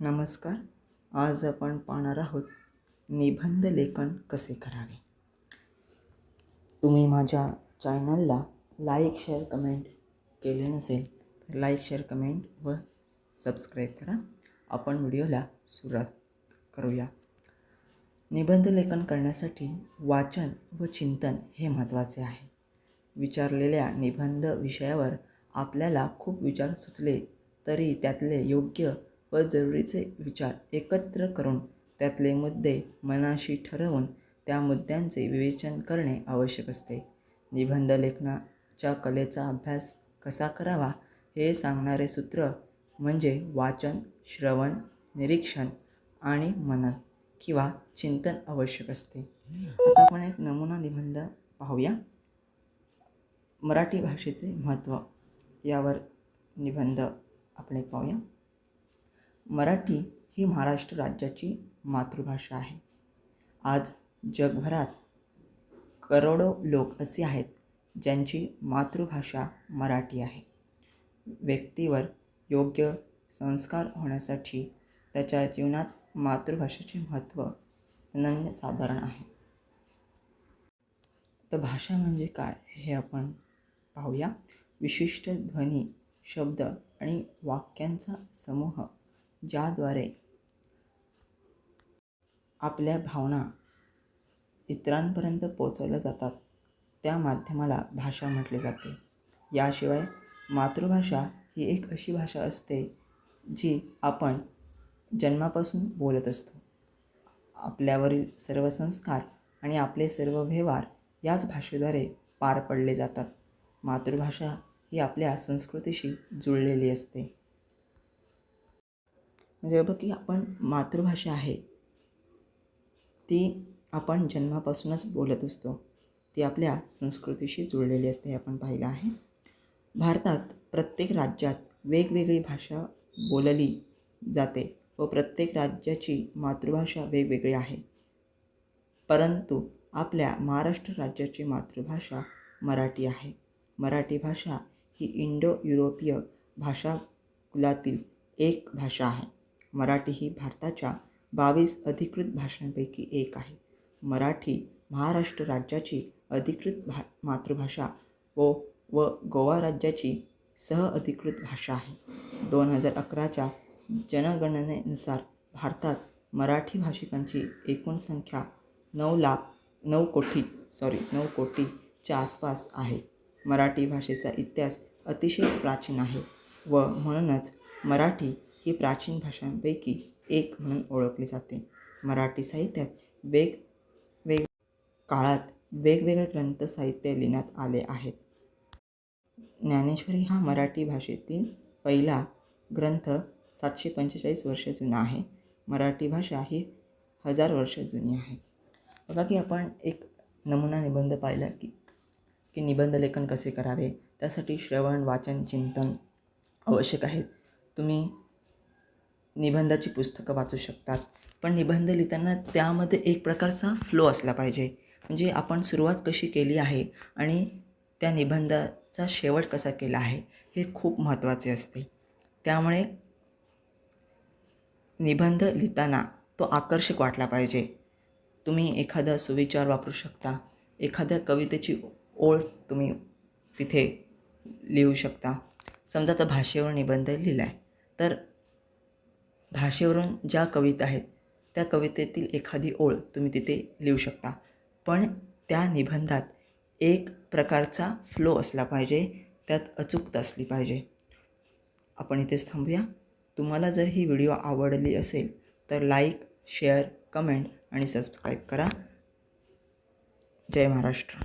नमस्कार. आज आपण पाहणार आहोत निबंध लेखन कसे करावे? तुम्ही माझ्या चॅनलला लाईक शेअर कमेंट केले नसेल तर लाईक शेअर कमेंट व सबस्क्राईब करा. आपण व्हिडिओला सुरुवात करूया. निबंध लेखन करण्यासाठी वाचन व चिंतन हे महत्त्वाचे आहे. विचारलेल्या निबंध विषयावर आपल्याला खूप विचार सुचले तरी त्यातले योग्य व जरुरीचे विचार एकत्र करून त्यातले मुद्दे मनाशी ठरवून त्या मुद्द्यांचे विवेचन करणे आवश्यक असते. निबंध लेखनाच्या कलेचा अभ्यास कसा करावा हे सांगणारे सूत्र म्हणजे वाचन श्रवण निरीक्षण आणि मनन किंवा चिंतन आवश्यक असते. आता आपण एक नमुना निबंध पाहूया. मराठी भाषेचे महत्त्व यावर निबंध आपण एक पाहूया. मराठी ही महाराष्ट्र राज्याची मातृभाषा आहे. आज जगभरात करोडो लोक असे आहेत ज्यांची मातृभाषा मराठी आहे. व्यक्तीवर योग्य संस्कार होण्यासाठी त्याच्या जीवनात मातृभाषेचे महत्त्व अनन्यसाधारण आहे. तर भाषा म्हणजे काय हे आपण पाहूया. विशिष्ट ध्वनी शब्द आणि वाक्यांचा समूह ज्याद्वारे आपल्या भावना इतरांपर्यंत पोचवल्या जातात त्या माध्यमाला भाषा म्हटले जाते. याशिवाय मातृभाषा ही एक अशी भाषा असते जी आपण जन्मापासून बोलत असतो. आपल्यावरील सर्व संस्कार आणि आपले सर्व व्यवहार याच भाषेद्वारे पार पडले जातात. मातृभाषा ही आपल्या संस्कृतीशी जुळलेली असते. म्हणजे बघ की आपण मातृभाषा आहे ती आपण जन्मापासूनच बोलत असतो. ती आपल्या संस्कृतीशी जुळलेली असते हे आपण पाहिलं आहे. भारतात प्रत्येक राज्यात वेगवेगळी भाषा बोलली जाते व प्रत्येक राज्याची मातृभाषा वेगवेगळी आहे. परंतु आपल्या महाराष्ट्र राज्याची मातृभाषा मराठी आहे. मराठी भाषा ही इंडो युरोपीय भाषा कुलातील एक भाषा आहे. मराठी ही भारताच्या बावीस अधिकृत भाषांपैकी एक आहे. मराठी महाराष्ट्र राज्याची अधिकृत भा मातृभाषा व व गोवा राज्याची सह अधिकृत भाषा आहे. दोन हजार अकराच्या जनगणनेनुसार भारतात मराठी भाषिकांची एकूण संख्या नऊ लाख नऊ कोटी सॉरी नऊ कोटीच्या आसपास आहे. मराठी भाषेचा इतिहास अतिशय प्राचीन आहे व म्हणूनच मराठी ही प्राचीन भाषांपैकी एक म्हणून ओळखली जाते. मराठी साहित्यात वेग वेग काळात वेगवेगळे ग्रंथ साहित्य लिहिण्यात आले आहेत. ज्ञानेश्वरी हा मराठी भाषेतील पहिला ग्रंथ सातशे पंचेचाळीस वर्ष जुना आहे. मराठी भाषा ही हजार वर्ष जुनी आहे. बघा की आपण एक नमुना निबंध पाहिला की की निबंध लेखन कसे करावे? त्यासाठी श्रवण वाचन चिंतन आवश्यक आहेत तुम्ही निबंधाची पुस्तकं वाचू शकतात. पण निबंध लिहिताना त्यामध्ये एक प्रकारचा फ्लो असला पाहिजे. म्हणजे आपण सुरुवात कशी केली आहे आणि त्या निबंधाचा शेवट कसा केला आहे हे खूप महत्त्वाचे असते. त्यामुळे निबंध लिहिताना तो आकर्षक वाटला पाहिजे. तुम्ही एखादा सुविचार वापरू शकता. एखाद्या कवितेची ओळ तुम्ही तिथे लिहू शकता. समजा तर भाषेवर निबंध लिहिला आहे तर भाषेवरून ज्या कविता आहेत त्या कवितेतील एखादी ओळ तुम्ही तिथे लिहू शकता. पण त्या निबंधात एक प्रकारचा फ्लो असला पाहिजे त्यात अचूकता असली पाहिजे. आपण इथेच थांबूया. तुम्हाला जर ही व्हिडिओ आवडली असेल तर लाईक शेअर कमेंट आणि सबस्क्राईब करा. जय महाराष्ट्र.